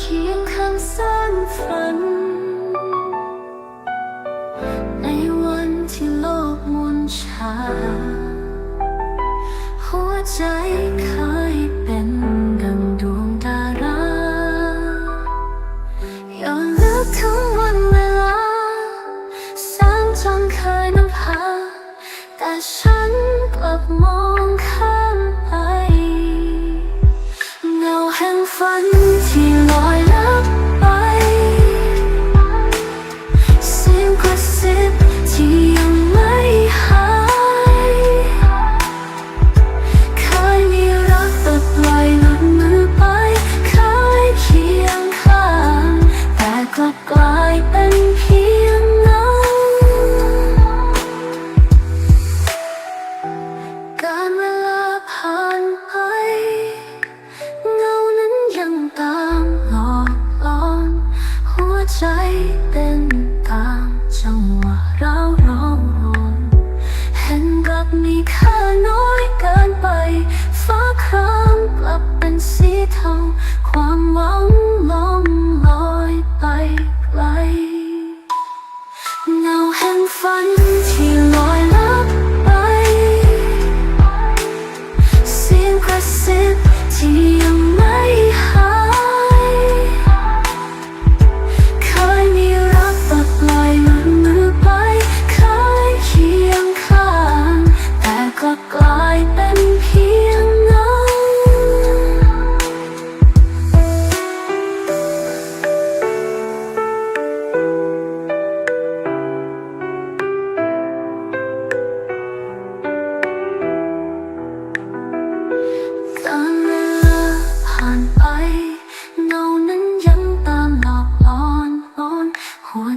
เคียงข้างสร้างฝัน ในวันที่โลกหมุนช้า หัวใจเคยเป็นดังดวงดาราย้อนลึกถึงวันเวลาแสงจันเคยนำพาแต่ฉัน ลับกลายเป็นเพียงเงาการเวลาผ่านไปเงานั้นยังตามหลอกหลอนหัวใจเต้นตามจังหวะเราร้องรนเห็นรักมีค่า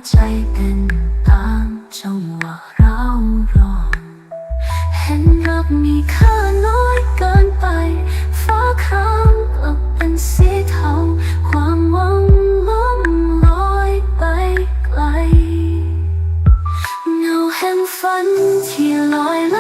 ใจเต็นตามจังหวะเราร้องเห็นรักมีค่าน้อยเกินไป ฟ้าครามกลับเป็นสีเทา ความหวังล้มลอยไปไกลเงาแห่งฝันที่ลอยล